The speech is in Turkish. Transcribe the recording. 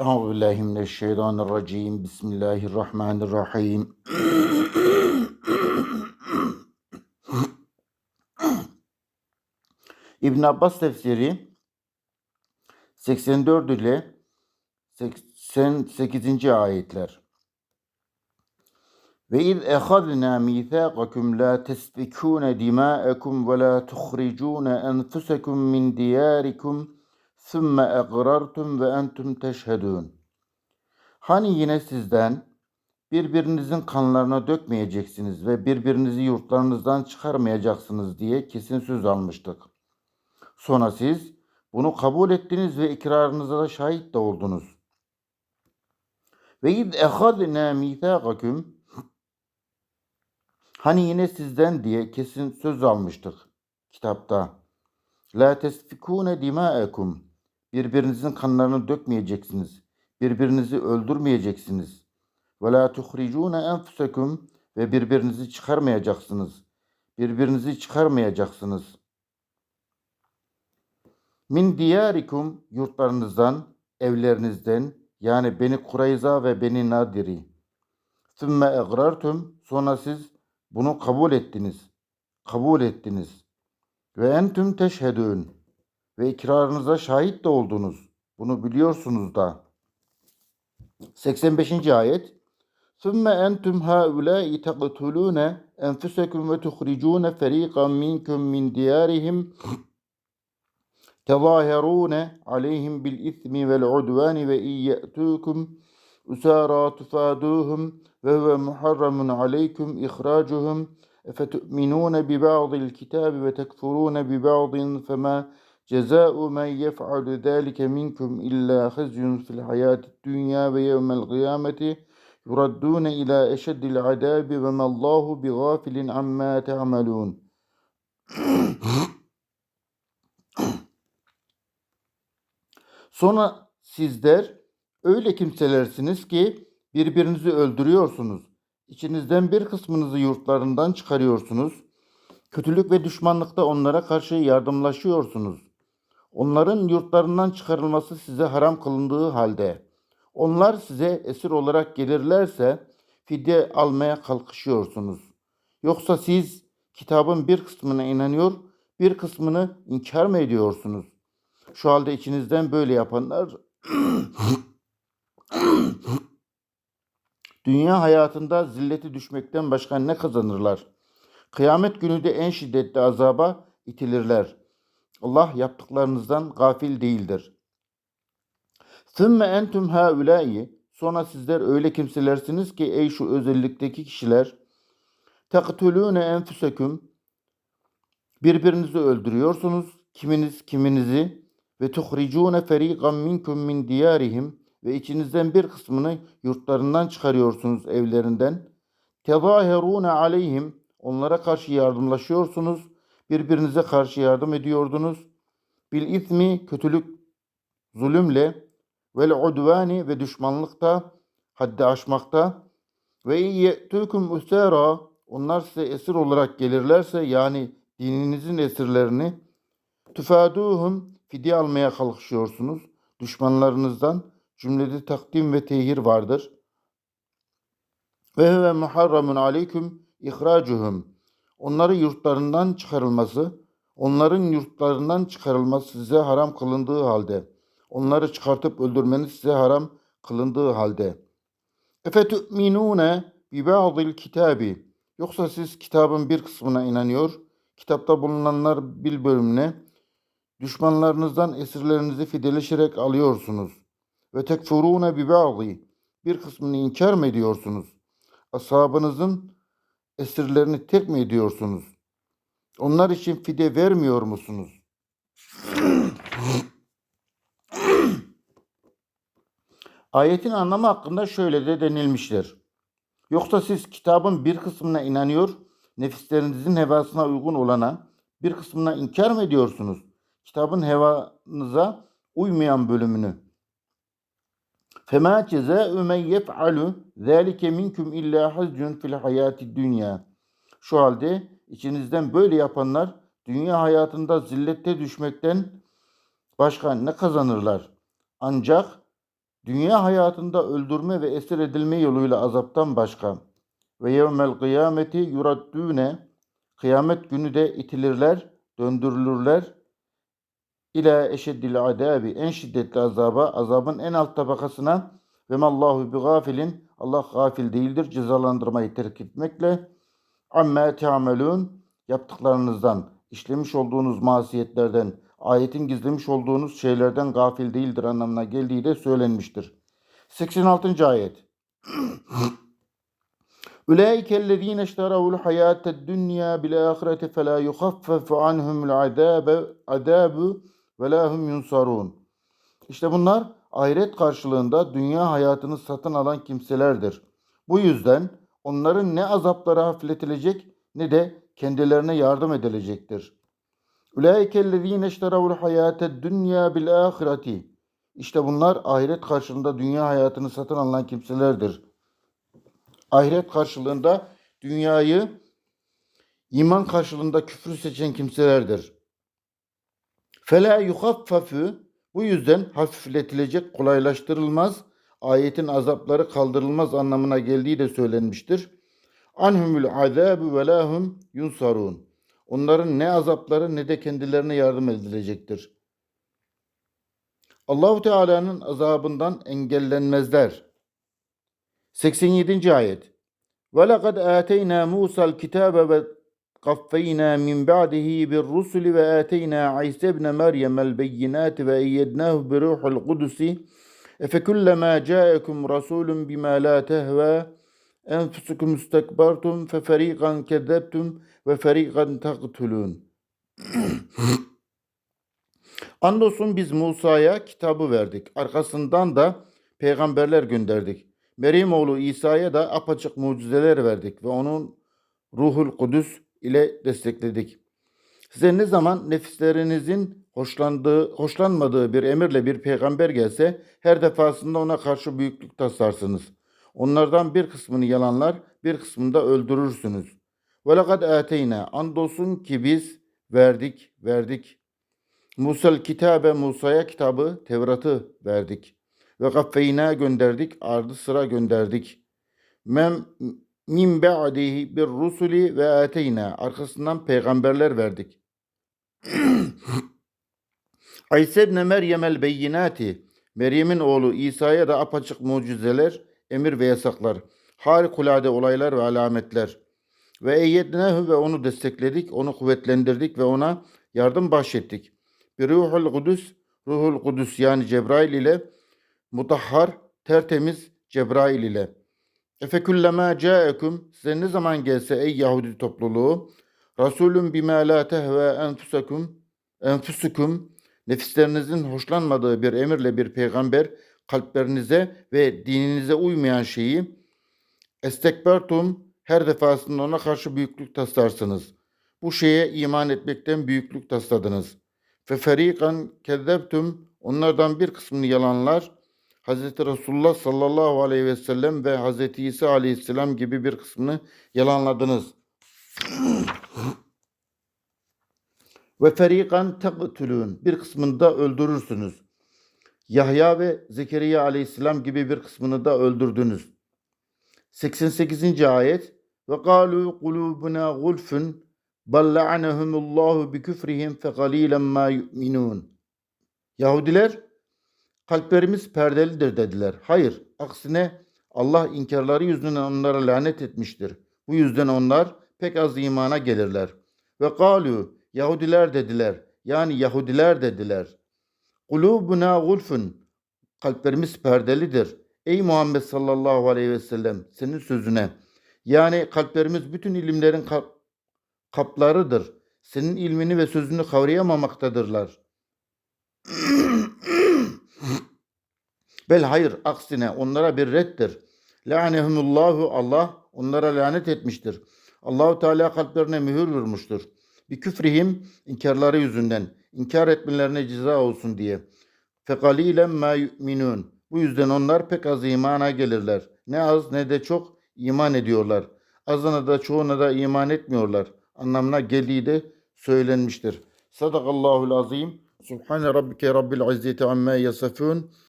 Euzu billahi mineşşeytanirracim. Bismillahirrahmanirrahim. İbn Abbas tefsiri 84 ile 88. ayetler. Ve iz ehadna mithaqakum la tesfikun dima'akum ve la tukhrijun enfusakum min diyarikum Sümme eqrartum ve entum teşhedun. Hani yine sizden birbirinizin kanlarına dökmeyeceksiniz ve birbirinizi yurtlarınızdan çıkarmayacaksınız diye kesin söz almıştık. Sonra siz bunu kabul ettiniz ve ikrarınıza da şahit de oldunuz. Ve id ehadne mithaqakum Hani yine sizden diye kesin söz almıştık kitapta. La tesfikune dima'ekum Birbirinizin kanlarını dökmeyeceksiniz. Birbirinizi öldürmeyeceksiniz. Ve la tuhricune enfusekum ve birbirinizi çıkarmayacaksınız. Birbirinizi çıkarmayacaksınız. Min diyarikum yurtlarınızdan, evlerinizden yani Beni Kurayza ve Beni Nadiri. Sümme egrartum sonra siz bunu kabul ettiniz. Kabul ettiniz. Ve entüm teşhedün ve ikrarınıza şahit de oldunuz. Bunu biliyorsunuz da. 85. ayet ثُمَّ أَنْتُمْ هَؤُلَاءِ تَقْتُلُونَ أَنْفُسَكُمْ وَتُخْرِجُونَ فَرِيقًا مِنْكُمْ مِنْ دِيَارِهِمْ تَظَاهَرُونَ عَلَيْهِمْ بِالْإِثْمِ وَالْعُدْوَانِ وَإِنْ يَأْتُوكُمْ أُسَارَى تُفَادُوهُمْ وَهُوَ مُحَرَّمٌ عَلَيْكُمْ إِخْرَاجُهُمْ أَفَتُؤْمِنُونَ بِبَعْضِ الْكِتَابِ وَتَكْفُرُونَ بِبَعْضٍ فَمَا Cezâ'u men yef'alu zâlike minkum illâ hizyun fil hayâti dünya ve yevmel kıyameti yuraddûne ilâ eşeddil adâbi ve mallâhu bi gâfilin ammâ te'amelûn. Sonra sizler öyle kimselersiniz ki birbirinizi öldürüyorsunuz. İçinizden bir kısmınızı yurtlarından çıkarıyorsunuz. Kötülük ve düşmanlıkta onlara karşı yardımlaşıyorsunuz. Onların yurtlarından çıkarılması size haram kılındığı halde onlar size esir olarak gelirlerse fidye almaya kalkışıyorsunuz. Yoksa siz kitabın bir kısmına inanıyor, bir kısmını inkar mı ediyorsunuz? Şu halde içinizden böyle yapanlar dünya hayatında zilleti düşmekten başka ne kazanırlar? Kıyamet günü de en şiddetli azaba itilirler. Allah yaptıklarınızdan gafil değildir. Sümme entüm haulâi Sonra sizler öyle kimselersiniz ki ey şu özellikteki kişiler tektulûne enfüseküm birbirinizi öldürüyorsunuz. Kiminiz kiminizi. Ve tuhricûne ferîgan minkum min diyarihim. Ve içinizden bir kısmını yurtlarından çıkarıyorsunuz evlerinden. Tezâherûne aleyhim. Onlara karşı yardımlaşıyorsunuz birbirinize karşı yardım ediyordunuz. Bil ismi kötülük, zulümle vel udvani ve düşmanlıkta, haddi aşmakta ve ye'tûkum usara onlar size esir olarak gelirlerse yani dininizin esirlerini tüfaduhum fidye almaya kalkışıyorsunuz. Düşmanlarınızdan cümlede takdim ve tehir vardır. Ve huve muharramun aleyküm ihracuhum onları yurtlarından çıkarılması, onların yurtlarından çıkarılması size haram kılındığı halde, onları çıkartıp öldürmeniz size haram kılındığı halde. Efe tu'minune bi ba'dil kitabi. Yoksa siz kitabın bir kısmına inanıyor, kitapta bulunanlar bir bölümüne, düşmanlarınızdan esirlerinizi fideleşerek alıyorsunuz. Ve tekfurune bi ba'di. Bir kısmını inkar mı ediyorsunuz? Ashabınızın esirlerini tek mi ediyorsunuz? Onlar için fide vermiyor musunuz? Ayetin anlamı hakkında şöyle de denilmiştir. Yoksa siz kitabın bir kısmına inanıyor, nefislerinizin hevasına uygun olana bir kısmına inkar mı ediyorsunuz? Kitabın hevanıza uymayan bölümünü. فَمَا جَزَاءُ مَنْ يَفْعَلُ ذَٰلِكَ مِنْكُمْ اِلَّا حَزْجٌ فِي الْحَيَاةِ الدُّنْيَا Şu halde içinizden böyle yapanlar dünya hayatında zillette düşmekten başka ne kazanırlar? Ancak Dünya hayatında öldürme ve esir edilme yoluyla azaptan başka ve yevmel kıyameti yuraddune kıyamet günü de itilirler, döndürülürler ile eşeddil adabi en şiddetli azaba, azabın en alt tabakasına ve mallahu bi gafilin Allah gafil değildir cezalandırmayı terk etmekle amme teamelun yaptıklarınızdan işlemiş olduğunuz masiyetlerden ayetin gizlemiş olduğunuz şeylerden gafil değildir anlamına geldiği de söylenmiştir. 86. ayet. Üleikellezine işteravul hayate dünya bil ahirete fe la yukhaffafu anhumul azabe azabu ve lahum yunsarun. İşte bunlar ahiret karşılığında dünya hayatını satın alan kimselerdir. Bu yüzden onların ne azapları hafifletilecek ne de kendilerine yardım edilecektir. Ulaikellezine işteravul hayate dünya bil ahireti. İşte bunlar ahiret karşılığında dünya hayatını satın alan kimselerdir. Ahiret karşılığında dünyayı iman karşılığında küfrü seçen kimselerdir. Fela yuhaffafu bu yüzden hafifletilecek, kolaylaştırılmaz, ayetin azapları kaldırılmaz anlamına geldiği de söylenmiştir. Anhumul azabu ve lahum yunsarun. Onların ne azapları ne de kendilerine yardım edilecektir. Allahu Teala'nın azabından engellenmezler. 87. ayet. Ve lekad ateyna Musa'l kitabe ve قفينا من بعده بالرسل وآتينا عيسى ابن مريم البينات وأيدناه بروح القدس أفكلما جاءكم رسول بما لا تهوى أنفسكم استكبرتم ففريقا كذبتم وفريقا تقتلون Andolsun biz Musa'ya kitabı verdik. Arkasından da peygamberler gönderdik. Meryem oğlu İsa'ya da apaçık mucizeler verdik ve onun Ruhul Kudüs ile destekledik. Size ne zaman nefislerinizin hoşlandığı, hoşlanmadığı bir emirle bir peygamber gelse her defasında ona karşı büyüklük taslarsınız. Onlardan bir kısmını yalanlar, bir kısmını da öldürürsünüz. Lekad ateyna andolsun ki biz verdik, verdik. Musa'l kitabe Musa'ya kitabı, Tevrat'ı verdik. Ve gaffeyna gönderdik, ardı sıra gönderdik. Mem min ba'dihi bir rusuli ve ateyna. Arkasından peygamberler verdik. İsa ibn Meryem el beyinati. Meryem'in oğlu İsa'ya da apaçık mucizeler, emir ve yasaklar, harikulade olaylar ve alametler. Ve eyyednehu ve onu destekledik, onu kuvvetlendirdik ve ona yardım bahşettik. Bir ruhul kudüs, ruhul kudüs yani Cebrail ile mutahhar, tertemiz Cebrail ile. Efekullema caekum size ne zaman gelse ey Yahudi topluluğu Resulün bima la tehve enfusakum enfusukum nefislerinizin hoşlanmadığı bir emirle bir peygamber kalplerinize ve dininize uymayan şeyi estekbertum her defasında ona karşı büyüklük taslarsınız. Bu şeye iman etmekten büyüklük tasladınız. Fe ferikan kezzebtum onlardan bir kısmını yalanlar Hz. Resulullah sallallahu aleyhi ve sellem ve Hz. İsa aleyhisselam gibi bir kısmını yalanladınız. ve ferikan teqtulun bir kısmını da öldürürsünüz. Yahya ve Zekeriya aleyhisselam gibi bir kısmını da öldürdünüz. 88. ayet ve kalu kulubuna gulfun bal la'anehumullahu bi küfrihim fe galilen ma yu'minun. Yahudiler kalplerimiz perdelidir dediler. Hayır, aksine Allah inkarları yüzünden onlara lanet etmiştir. Bu yüzden onlar pek az imana gelirler. Ve kalu Yahudiler dediler. Yani Yahudiler dediler. Kulubuna gulfun. Kalplerimiz perdelidir. Ey Muhammed sallallahu aleyhi ve sellem senin sözüne. Yani kalplerimiz bütün ilimlerin kap- kaplarıdır. Senin ilmini ve sözünü kavrayamamaktadırlar. Bel hayır aksine onlara bir reddir. La'anehumullahu Allah onlara lanet etmiştir. Allahu Teala kalplerine mühür vurmuştur. Bir küfrihim inkarları yüzünden inkar etmelerine ceza olsun diye. Fekalilen ma yu'minun. Bu yüzden onlar pek az imana gelirler. Ne az ne de çok iman ediyorlar. Azına da çoğuna da iman etmiyorlar. Anlamına geldiği de söylenmiştir. Sadakallahul azim. Subhane rabbike rabbil izzeti amma yasafun.